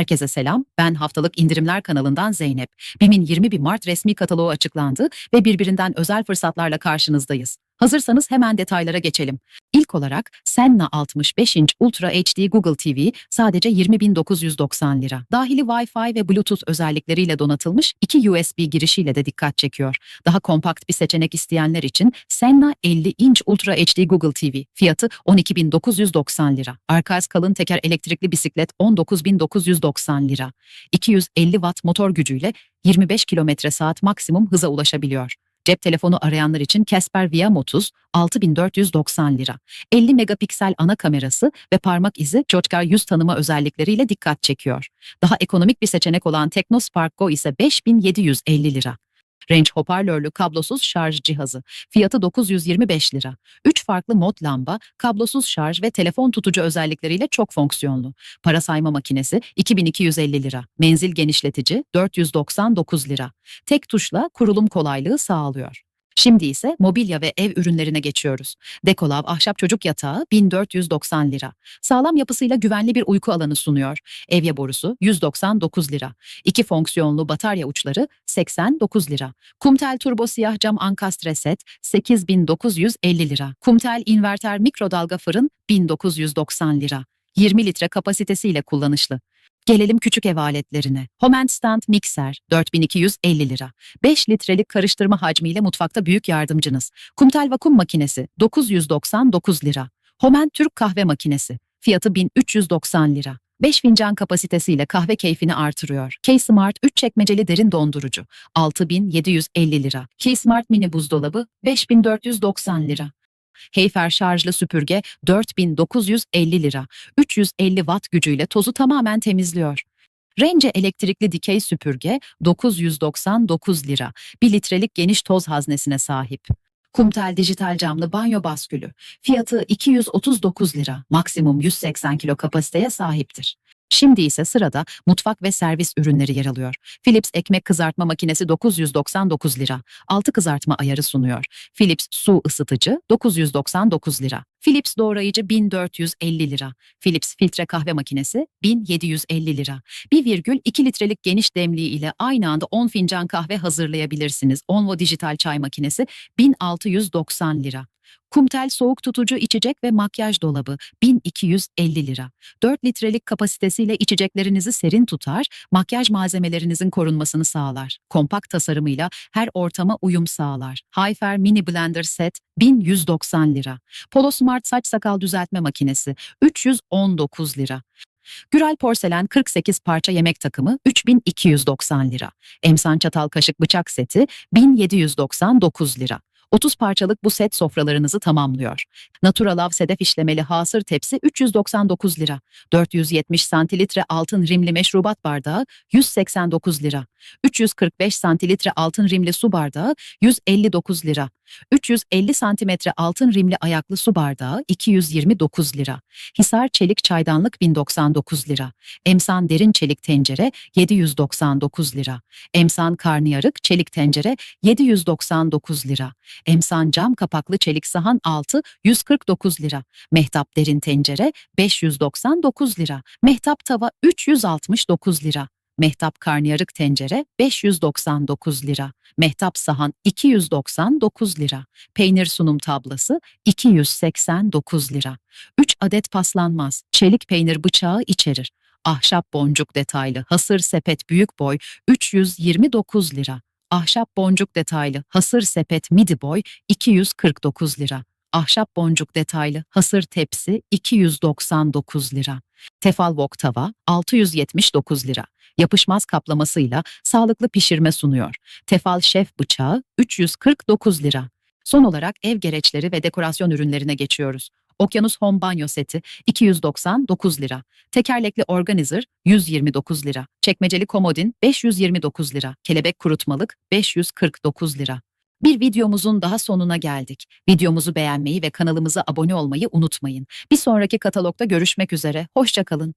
Herkese selam. Ben haftalık indirimler kanalından Zeynep. BİM'in 21 Mart resmi kataloğu açıklandı ve birbirinden özel fırsatlarla karşınızdayız. Hazırsanız hemen detaylara geçelim. İlk olarak Senna 65 inç Ultra HD Google TV sadece 20.990 lira. Dahili Wi-Fi ve Bluetooth özellikleriyle donatılmış iki USB girişiyle de dikkat çekiyor. Daha kompakt bir seçenek isteyenler için Senna 50 inç Ultra HD Google TV fiyatı 12.990 lira. Arkas kalın teker elektrikli bisiklet 19.990 lira. 250 watt motor gücüyle 25 km saat maksimum hıza ulaşabiliyor. Cep telefonu arayanlar için Casper VM30 6490 lira. 50 megapiksel ana kamerası ve parmak izi Jotgar yüz tanıma özellikleriyle dikkat çekiyor. Daha ekonomik bir seçenek olan Teknospark Go ise 5750 lira. Range hoparlörlü kablosuz şarj cihazı. Fiyatı 925 lira. 3 farklı mod lamba, kablosuz şarj ve telefon tutucu özellikleriyle çok fonksiyonlu. Para sayma makinesi 2250 lira. Menzil genişletici 499 lira. Tek tuşla kurulum kolaylığı sağlıyor. Şimdi ise mobilya ve ev ürünlerine geçiyoruz. Dekolav ahşap çocuk yatağı 1490 lira. Sağlam yapısıyla güvenli bir uyku alanı sunuyor. Evye borusu 199 lira. İki fonksiyonlu batarya uçları 89 lira. Kumtel turbo siyah cam ankastre set 8950 lira. Kumtel inverter mikrodalga fırın 1990 lira. 20 litre kapasitesiyle kullanışlı. Gelelim küçük ev aletlerine. Home Stand Mixer 4250 lira. 5 litrelik karıştırma hacmiyle mutfakta büyük yardımcınız. Kumtel vakum makinesi 999 lira. Homen Türk kahve makinesi fiyatı 1390 lira. 5 fincan kapasitesiyle kahve keyfini artırıyor. K-Smart 3 çekmeceli derin dondurucu 6750 lira. K-Smart mini buzdolabı 5490 lira. Heyfer şarjlı süpürge 4950 lira. 350 watt gücüyle tozu tamamen temizliyor. Rence elektrikli dikey süpürge 999 lira. 1 litrelik geniş toz haznesine sahip. Kumtel dijital camlı banyo baskülü. Fiyatı 239 lira. Maksimum 180 kilo kapasiteye sahiptir. Şimdi ise sırada mutfak ve servis ürünleri yer alıyor. Philips ekmek kızartma makinesi 999 lira. Altı kızartma ayarı sunuyor. Philips su ısıtıcı 999 lira. Philips doğrayıcı 1450 lira. Philips filtre kahve makinesi 1750 lira. 1,2 litrelik geniş demliği ile aynı anda 10 fincan kahve hazırlayabilirsiniz. Onvo dijital çay makinesi 1690 lira. Kumtel soğuk tutucu içecek ve makyaj dolabı 1250 lira. 4 litrelik kapasitesiyle içeceklerinizi serin tutar, makyaj malzemelerinizin korunmasını sağlar. Kompakt tasarımıyla her ortama uyum sağlar. Hyfer Mini Blender Set 1190 lira. Polo Smart saç sakal düzeltme makinesi 319 lira. Gürel Porselen 48 parça yemek takımı 3290 lira. Emsan çatal kaşık bıçak seti 1799 lira. 30 parçalık bu set sofralarınızı tamamlıyor. Naturalav sedef işlemeli hasır tepsi 399 lira. 470 santililitre altın rimli meşrubat bardağı 189 lira. 345 santililitre altın rimli su bardağı 159 lira. 350 santimetre altın rimli ayaklı su bardağı 229 lira. Hisar çelik çaydanlık 1099 lira. Emsan derin çelik tencere 799 lira. Emsan karnıyarık çelik tencere 799 lira. Emsan cam kapaklı çelik sahan 6 149 lira. Mehtap derin tencere 599 lira. Mehtap tava 369 lira. Mehtap karnıyarık tencere 599 lira. Mehtap sahan 299 lira. Peynir sunum tablası 289 lira. 3 adet paslanmaz çelik peynir bıçağı içerir. Ahşap boncuk detaylı hasır sepet büyük boy 329 lira. Ahşap boncuk detaylı hasır sepet midi boy 249 lira. Ahşap boncuk detaylı hasır tepsi 299 lira. Tefal wok tava 679 lira. Yapışmaz kaplamasıyla sağlıklı pişirme sunuyor. Tefal şef bıçağı 349 lira. Son olarak ev gereçleri ve dekorasyon ürünlerine geçiyoruz. Okyanus Home banyo seti 299 lira. Tekerlekli organizer 129 lira. Çekmeceli komodin 529 lira. Kelebek kurutmalık 549 lira. Bir videomuzun daha sonuna geldik. Videomuzu beğenmeyi ve kanalımıza abone olmayı unutmayın. Bir sonraki katalogda görüşmek üzere. Hoşçakalın.